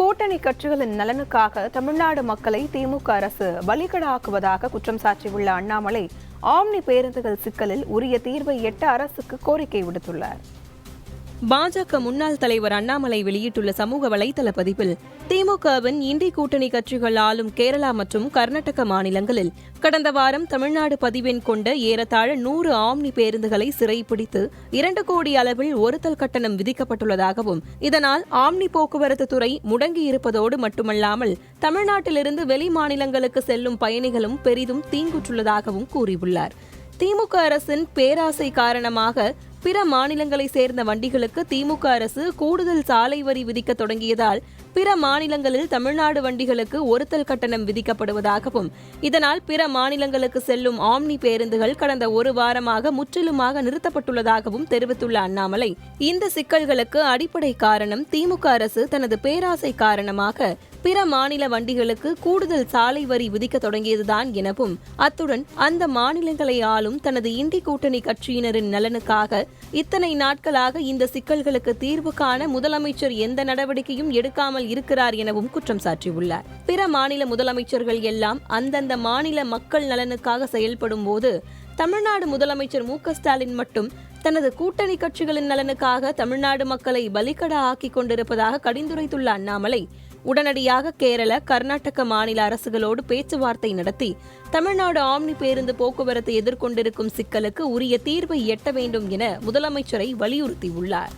கூட்டணி கட்சிகளின் நலனுக்காக தமிழ்நாடு மக்களை திமுக அரசு பலிகடாக்குவதாக குற்றம் சாட்டியுள்ள அண்ணாமலை ஆம்னி பேருந்துகள் சிக்கலில் உரிய தீர்வை எட்ட அரசுக்கு கோரிக்கை விடுத்துள்ளார். பாஜக முன்னாள் தலைவர் அண்ணாமலை வெளியிட்டுள்ள சமூக வலைதள பதிவில் திமுகவின் இந்தி கூட்டணி கட்சிகள் ஆளும் கேரளா மற்றும் கர்நாடக மாநிலங்களில் கடந்த வாரம் தமிழ்நாடு பதிவெண் கொண்ட ஏறத்தாழ நூறு ஆம்னி பேருந்துகளை சிறைப்பிடித்து இரண்டு கோடி அளவில் ஒருத்தல் கட்டணம் விதிக்கப்பட்டுள்ளதாகவும் இதனால் ஆம்னி போக்குவரத்து துறை முடங்கியிருப்பதோடு மட்டுமல்லாமல் தமிழ்நாட்டிலிருந்து வெளி மாநிலங்களுக்கு செல்லும் பயணிகளும் பெரிதும் தீங்குற்றுள்ளதாகவும் கூறியுள்ளார். திமுக அரசின் பேராசை காரணமாக பிற மாநிலங்களை சேர்ந்த வண்டிகளுக்கு திமுக அரசு கூடுதல் சாலை வரி விதிக்க தொடங்கியதால் பிற மாநிலங்களில் தமிழ்நாடு வண்டிகளுக்கு ஒருத்தல் கட்டணம் விதிக்கப்படுவதாகவும் இதனால் பிற மாநிலங்களுக்கு செல்லும் ஆம்னி பேருந்துகள் கடந்த ஒரு வாரமாக முற்றிலுமாக நிறுத்தப்பட்டுள்ளதாகவும் தெரிவித்துள்ள அண்ணாமலை இந்த சிக்கல்களுக்கு அடிப்படை காரணம் திமுக அரசு தனது பேராசை காரணமாக பிற மாநில வண்டிகளுக்கு கூடுதல் சாலை வரி விதிக்க தொடங்கியதுதான் எனவும் அத்துடன் அந்த மாநிலங்களை ஆளும் தனது இந்தி கூட்டணி கட்சியினரின் நலனுக்காக இத்தனை நாட்களாக இந்த சிக்கல்களுக்கு தீர்வு காண முதலமைச்சர் எந்த நடவடிக்கையும் எடுக்காமல் இருக்கிறார் எனவும் குற்றம் சாட்டியுள்ளார் பிற மாநில முதலமைச்சர்கள் எல்லாம் அந்தந்த மாநில மக்கள் நலனுக்காக செயல்படும் போது தமிழ்நாடு முதலமைச்சர் மு ஸ்டாலின் மட்டும் தனது கூட்டணி கட்சிகளின் நலனுக்காக தமிழ்நாடு மக்களை பலிக்கடா ஆக்கிக் கொண்டிருப்பதாக கடிந்துரைத்துள்ள அண்ணாமலை உடனடியாக கேரள கர்நாடக மாநில அரசுகளோடு பேச்சுவார்த்தை நடத்தி தமிழ்நாடு ஆம்னி பேருந்து போக்குவரத்து எதிர்கொண்டிருக்கும் சிக்கலுக்கு உரிய தீர்வை எட்ட வேண்டும் என முதலமைச்சரை வலியுறுத்தியுள்ளார்.